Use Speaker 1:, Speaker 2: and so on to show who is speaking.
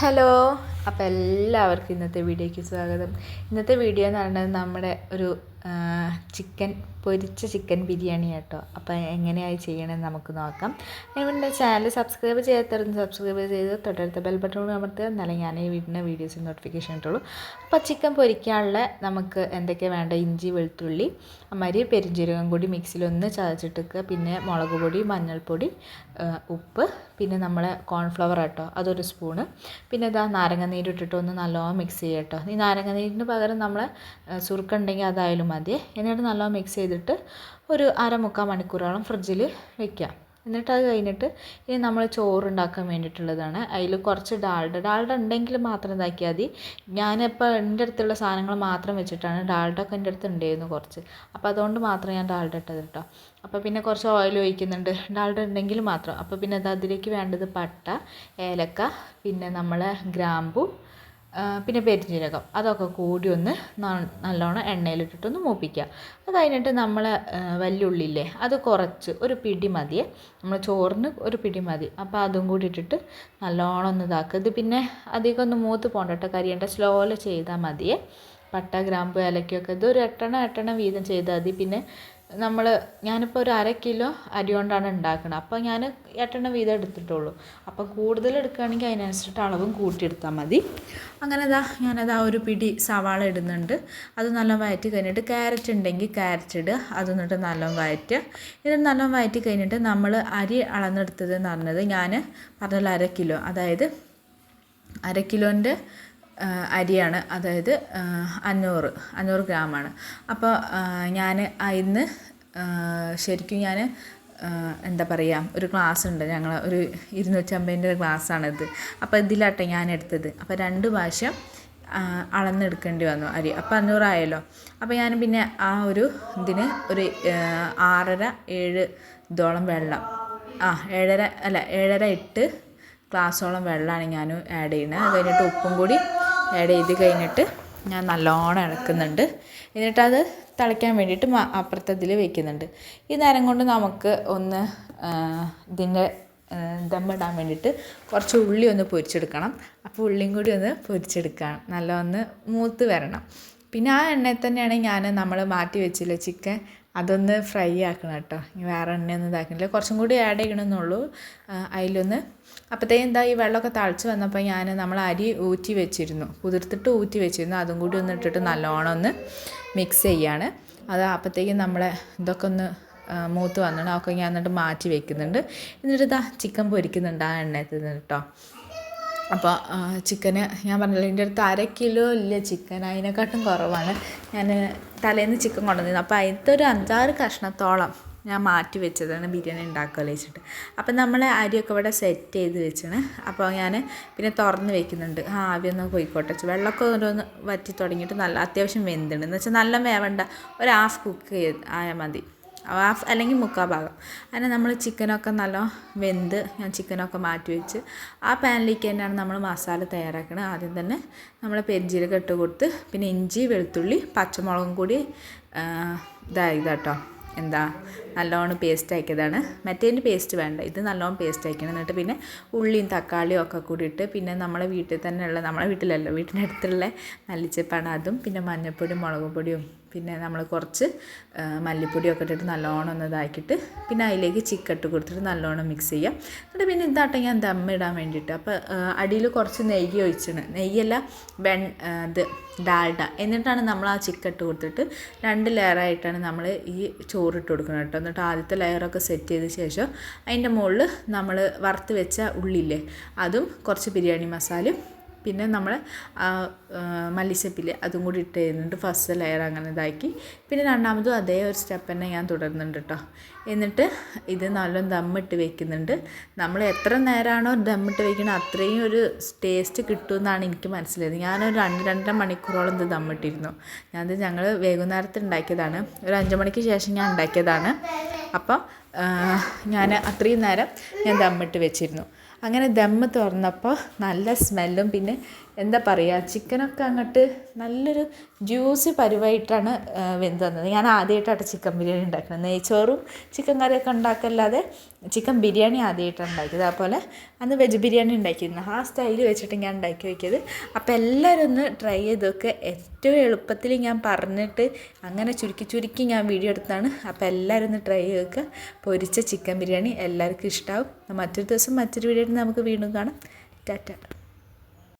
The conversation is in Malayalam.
Speaker 1: ഹലോ. അപ്പോൾ എല്ലാവർക്കും ഇന്നത്തെ വീഡിയോയ്ക്ക് സ്വാഗതം. ഇന്നത്തെ വീഡിയോ എന്ന് പറയുന്നത് നമ്മുടെ ഒരു ചിക്കൻ പൊരിച്ച ചിക്കൻ ബിരിയാണി കേട്ടോ. അപ്പോൾ എങ്ങനെയായി ചെയ്യണമെന്ന് നമുക്ക് നോക്കാം. അതിനുവേണ്ടി ചാനൽ സബ്സ്ക്രൈബ് ചെയ്യാത്തവരും സബ്സ്ക്രൈബ് ചെയ്ത് തൊട്ടടുത്ത ബെൽ ബട്ടൺ അമർത്തുക. എന്നാലേ ഞാൻ ഈ വീടിന്റെ വീഡിയോസ് നോട്ടിഫിക്കേഷൻ കിട്ടുള്ളൂ അപ്പോൾ ചിക്കൻ പൊരിക്കാനുള്ള നമുക്ക് എന്തൊക്കെ വേണ്ട ഇഞ്ചി വെളുത്തുള്ളി അമ്മരി പെരിഞ്ചീരകം കൂടി മിക്സിയിലൊന്ന് ചതച്ചിട്ടെടുക്കുക പിന്നെ മുളക് പൊടി മഞ്ഞൾപ്പൊടി ഉപ്പ് പിന്നെ നമ്മളെ കോൺഫ്ലവർ കേട്ടോ അതൊരു സ്പൂണ് പിന്നെ ഇതാ നാരങ്ങ നീര് ഒന്ന് നല്ലോണം മിക്സ് ചെയ്യാം കേട്ടോ. ഈ നാരങ്ങ നീരിന് പകരം നമ്മൾ സുറുക്കുണ്ടെങ്കിൽ അതായാലും മതി. എന്നിട്ട് നല്ലോണം മിക്സ് ചെയ്തിട്ട് ഒരു അര മുക്കാൽ മണിക്കൂറോളം ഫ്രിഡ്ജിൽ വെക്കുക എന്നിട്ട് അത് കഴിഞ്ഞിട്ട് ഇനി നമ്മൾ ചോറുണ്ടാക്കാൻ വേണ്ടിയിട്ടുള്ളതാണ്. അതിൽ കുറച്ച് ഡാൾഡ ഡാൾഡ ഉണ്ടെങ്കിൽ മാത്രം ഇതാക്കിയാൽ മതി. ഞാനിപ്പോൾ എന്റെ അടുത്തുള്ള സാധനങ്ങൾ മാത്രം വെച്ചിട്ടാണ്. ഡാൾഡ ഒക്കെ എന്റെ അടുത്ത് ഉണ്ടായിരുന്നു കുറച്ച്. അപ്പോൾ അതുകൊണ്ട് മാത്രം ഞാൻ ഡാൾഡ ഇട്ടത് കേട്ടോ അപ്പോൾ പിന്നെ കുറച്ച് ഓയിൽ ഒഴിക്കുന്നുണ്ട്. ഡാൾഡ ഉണ്ടെങ്കിൽ മാത്രം. അപ്പോൾ പിന്നെ അത് അതിലേക്ക് വേണ്ടത് പട്ട ഏലക്ക പിന്നെ നമ്മൾ ഗ്രാമ്പു പിന്നെ പെരുംജീരകം. അതൊക്കെ കൂടി ഒന്ന് നല്ലോണം എണ്ണയിലിട്ടിട്ടൊന്ന് മൂപ്പിക്കുക അത് കഴിഞ്ഞിട്ട് നമ്മൾ വല്യുള്ളില്ലേ അത് കുറച്ച് ഒരു പിടി മതിയെ നമ്മൾ ചോറിന് ഒരു പിടി മതി. അപ്പോൾ അതും കൂടി ഇട്ടിട്ട് നല്ലോണം ഒന്ന് ഇതാക്കുക ഇത് പിന്നെ അധികം ഒന്ന് മൂത്ത് പോകണ്ട കേട്ടോ കരിയേണ്ട സ്ലോയിൽ ചെയ്താൽ മതിയെ പട്ട ഗ്രാമ്പ് ഏലക്കൊക്കെ ഇത് ഒരു എട്ടെണ്ണം എട്ടെണ്ണം വീതം ചെയ്താൽ മതി. പിന്നെ നമ്മൾ ഞാനിപ്പോൾ ഒരു അര കിലോ അരി കൊണ്ടാണ് ഉണ്ടാക്കുന്നത് അപ്പോൾ ഞാൻ എട്ടെണ്ണം വീതം എടുത്തിട്ടുള്ളൂ. അപ്പോൾ കൂടുതൽ എടുക്കുകയാണെങ്കിൽ അതിനനുസരിച്ചിട്ട് അളവും കൂട്ടിയെടുത്താൽ മതി. അങ്ങനെ ഇതാ ഞാനത് ആ ഒരു പിടി സവാള ഇടുന്നുണ്ട്. അത് നല്ല വയറ്റി കഴിഞ്ഞിട്ട് ക്യാരറ്റ് ഉണ്ടെങ്കിൽ ക്യാരറ്റ് ഇടുക അത് എന്നിട്ട് നല്ല വയറ്റുക. എന്നിട്ട് നല്ല വയറ്റി കഴിഞ്ഞിട്ട് നമ്മൾ അരി അളന്നെടുത്തത് എന്ന് പറഞ്ഞത് ഞാൻ പറഞ്ഞ അര കിലോ. അതായത് അര കിലോന്റെ അരിയാണ്. അതായത് അഞ്ഞൂറ് അഞ്ഞൂറ് ഗ്രാമാണ്. അപ്പോൾ ഞാൻ അതിന്ന് ശരിക്കും ഞാൻ എന്താ പറയുക ഒരു ക്ലാസ് ഉണ്ട് ഞങ്ങൾ ഒരു ഇരുന്നൂറ്റമ്പതിന്റെ ഗ്ലാസ്സാണിത് അപ്പോൾ ഇതിലാട്ടെ ഞാൻ എടുത്തത് അപ്പോൾ രണ്ട് പ്രാവശ്യം അളന്നെടുക്കേണ്ടി വന്നു അരി. അപ്പോൾ അഞ്ഞൂറായല്ലോ. അപ്പോൾ ഞാൻ പിന്നെ ആ ഒരു ഇതിന് ഒരു ആറര ഏഴ് ഇതോളം വെള്ളം. ആ ഏഴര അല്ല ഏഴര എട്ട് ഗ്ലാസ്സോളം വെള്ളമാണ് ഞാൻ ആഡ് ചെയ്യുന്നത് അത് കഴിഞ്ഞിട്ട് ഉപ്പും കൂടി ആഡ് ചെയ്ത് കഴിഞ്ഞിട്ട് ഞാൻ നല്ലോണം ഇളക്കുന്നുണ്ട് എന്നിട്ടത് തിളയ്ക്കാൻ വേണ്ടിയിട്ട് അപ്പുറത്തെ ഇതിൽ വെക്കുന്നുണ്ട്. ഈ നേരം കൊണ്ട് നമുക്ക് ഒന്ന് ഇതിന്റെ ദമ്മിടാൻ വേണ്ടിയിട്ട് കുറച്ച് ഉള്ളി ഒന്ന് പൊരിച്ചെടുക്കണം. അപ്പോൾ ഉള്ളിയും കൂടി ഒന്ന് പൊരിച്ചെടുക്കണം. നല്ല ഒന്ന് മൂത്ത് വരണം. പിന്നെ ആ എണ്ണയിൽ തന്നെയാണ് ഞാൻ നമ്മൾ മാറ്റി വെച്ചില്ല ചിക്കൻ അതൊന്ന് ഫ്രൈ ആക്കണം കേട്ടോ. വേറെ എണ്ണയൊന്നും ഇതാക്കണില്ല. കുറച്ചും കൂടി ആഡ് ചെയ്യണമെന്നുള്ളൂ. അതിലൊന്ന്. അപ്പോഴത്തേക്കും എന്താ ഈ വെള്ളമൊക്കെ തളിച്ച് വന്നപ്പോൾ ഞാൻ നമ്മൾ അരി ഊറ്റി വെച്ചിരുന്നു. കുതിർത്തിട്ട് ഊറ്റി വെച്ചിരുന്നു. അതും കൂടി ഒന്ന് ഇട്ടിട്ട് നല്ലോണം ഒന്ന് മിക്സ് ചെയ്യാണ്. അത് അപ്പോഴത്തേക്കും നമ്മളെ ഇതൊക്കെ ഒന്ന് മൂത്ത് വന്നിട്ട് അതൊക്കെ ഞാൻ എന്നിട്ട് മാറ്റി വെക്കുന്നുണ്ട്. എന്നിട്ട് ഇതാ ചിക്കൻ പൊരിക്കുന്നുണ്ട് ആ എണ്ണത്തിൽ നിന്ന് കേട്ടോ. അപ്പോൾ ചിക്കന് ഞാൻ പറഞ്ഞില്ല എന്റെ അടുത്ത് അര കിലോ ഇല്ല ചിക്കൻ. അതിനെക്കാട്ടും കുറവാണ്. ഞാൻ തലേന്ന് ചിക്കൻ കൊണ്ടുവന്നിരുന്നു. അപ്പോൾ അതിന്റെ ഒരു അഞ്ചാറ് കഷ്ണത്തോളം ഞാൻ മാറ്റി വെച്ചതാണ് ബിരിയാണി ഉണ്ടാക്കുക വെച്ചിട്ട്. അപ്പം നമ്മൾ അരിയൊക്കെ ഇവിടെ സെറ്റ് ചെയ്ത് വെച്ചാണ്. അപ്പോൾ ഞാൻ പിന്നെ തുറന്ന് വെക്കുന്നുണ്ട്. ആ ആവിയൊന്ന് പോയിക്കോട്ടെ. വെള്ളമൊക്കെ ഓരോന്ന് വറ്റി തുടങ്ങിയിട്ട് നല്ല അത്യാവശ്യം വെന്തുണ്ട്. എന്ന് വെച്ചാൽ നല്ല വേവണ്ട. ഒരു ഹാഫ് കുക്ക് ചെയ്ത് ആയാൽ മതി. ഹാഫ് അല്ലെങ്കിൽ മുക്കാൽ ഭാഗം. അങ്ങനെ നമ്മൾ ചിക്കനൊക്കെ നല്ല വെന്ത് ഞാൻ ചിക്കനൊക്കെ മാറ്റി വെച്ച് ആ പാനിലേക്ക് തന്നെയാണ് നമ്മൾ മസാല തയ്യാറാക്കുന്നത് ആദ്യം തന്നെ നമ്മൾ പെരിഞ്ചീരകം ഇട്ട് കൊടുത്ത് പിന്നെ ഇഞ്ചി വെളുത്തുള്ളി പച്ചമുളകും കൂടി ഇതായി കേട്ടോ എന്താ? നല്ലോണം പേസ്റ്റ് ആക്കിയതാണ്. മറ്റേതിന്റെ പേസ്റ്റ് വേണ്ട ഇത് നല്ലോണം പേസ്റ്റ് ആക്കണം. എന്നിട്ട് പിന്നെ ഉള്ളിയും തക്കാളിയും ഒക്കെ കൂടി ഇട്ട് പിന്നെ നമ്മളെ വീട്ടിൽ തന്നെയുള്ള നമ്മളെ വീട്ടിലല്ല അടുത്തുള്ള മല്ലിച്ചപ്പാണ് അതും പിന്നെ മഞ്ഞൾപ്പൊടിയും മുളക് പൊടിയും പിന്നെ നമ്മൾ കുറച്ച് മല്ലിപ്പൊടിയൊക്കെ ഇട്ടിട്ട് നല്ലോണം ഒന്ന് ഇതാക്കിയിട്ട് പിന്നെ അതിലേക്ക് ചിക്കൻ ഇട്ട് കൊടുത്തിട്ട് നല്ലോണം മിക്സ് ചെയ്യാം. എന്നിട്ട് പിന്നെ ഇതാട്ടെ ഞാൻ ദമ്മിടാൻ വേണ്ടിയിട്ട് അപ്പോൾ അടിയിൽ കുറച്ച് നെയ്യ് ഒഴിച്ചാണ്. നെയ്യല്ല വെൺ ഇത് ഡാൽഡ. എന്നിട്ടാണ് നമ്മൾ ആ ചിക്കൻ ഇട്ട് കൊടുത്തിട്ട് രണ്ട് ലെയറായിട്ടാണ് നമ്മൾ ഈ ചോറിട്ട് കൊടുക്കുന്നത് കേട്ടോ. എന്നിട്ട് ആദ്യത്തെ ലെയറൊക്കെ സെറ്റ് ചെയ്ത ശേഷം അതിന്റെ മുകളിൽ നമ്മൾ വറുത്ത് വെച്ച ഉള്ളില്ലേ അതും കുറച്ച് ബിരിയാണി മസാലയും പിന്നെ നമ്മൾ മല്ലിച്ചപ്പിൽ അതും കൂടി ഇട്ട് ചെയ്യുന്നുണ്ട് ഫസ്റ്റ് ലെയർ അങ്ങനെ ഇതാക്കി. പിന്നെ രണ്ടാമതും അതേ ഒരു സ്റ്റെപ്പ് തന്നെ ഞാൻ തുടരുന്നുണ്ട് കേട്ടോ എന്നിട്ട് ഇത് നല്ലോണം ദമ്മിട്ട് വെക്കുന്നുണ്ട്. നമ്മൾ എത്ര നേരമാണോ ദമ്മിട്ട് വെക്കുന്നത് അത്രയും ഒരു ടേസ്റ്റ് കിട്ടുമെന്നാണ് എനിക്ക് മനസ്സിലായത്. ഞാനൊരു രണ്ട് രണ്ടര മണിക്കൂറോളം ഇത് ദമ്മിട്ടിരുന്നു ഞാനത് ഞങ്ങൾ വൈകുന്നേരത്ത് ഉണ്ടാക്കിയതാണ് ഒരു അഞ്ച് മണിക്ക് ശേഷം ഞാൻ ഉണ്ടാക്കിയതാണ് അപ്പോൾ ഞാൻ അത്രയും നേരം ഞാൻ ദമ്മിട്ട് വെച്ചിരുന്നു. അങ്ങനെ ദമ്മ് തുറന്നപ്പോൾ നല്ല സ്മെല്ലും പിന്നെ എന്താ പറയുക ചിക്കനൊക്കെ അങ്ങോട്ട് നല്ലൊരു ജ്യൂസി പരുവായിട്ടാണ് വെന്ത് വന്നത് ഞാൻ ആദ്യമായിട്ടാണ് ചിക്കൻ ബിരിയാണി ഉണ്ടാക്കുന്നത് നെയ്ച്ചോറും ചിക്കൻ കറിയൊക്കെ ഉണ്ടാക്കല്ലാതെ ചിക്കൻ ബിരിയാണി ആദ്യമായിട്ടാണ് ഉണ്ടാക്കിയത്. അതുപോലെ അന്ന് വെജ് ബിരിയാണി ഉണ്ടാക്കിയിരുന്നു. ആ സ്റ്റൈൽ വെച്ചിട്ട് ഞാൻ ഉണ്ടാക്കി വയ്ക്കിയത് അപ്പോൾ എല്ലാവരും ഒന്ന് ട്രൈ ചെയ്തൊക്കെ ഏറ്റവും എളുപ്പത്തിൽ ഞാൻ പറഞ്ഞിട്ട് അങ്ങനെ ചുരുക്കി ചുരുക്കി ഞാൻ വീഡിയോ എടുത്താണ് അപ്പോൾ എല്ലാവരും ഒന്ന് ട്രൈ ചെയ്തൊക്കെ പൊരിച്ച ചിക്കൻ ബിരിയാണി എല്ലാവർക്കും ഇഷ്ടമാവും മറ്റൊരു ദിവസം മറ്റൊരു വീഡിയോ നമുക്ക് വീണ്ടും കാണാം. ടാറ്റ.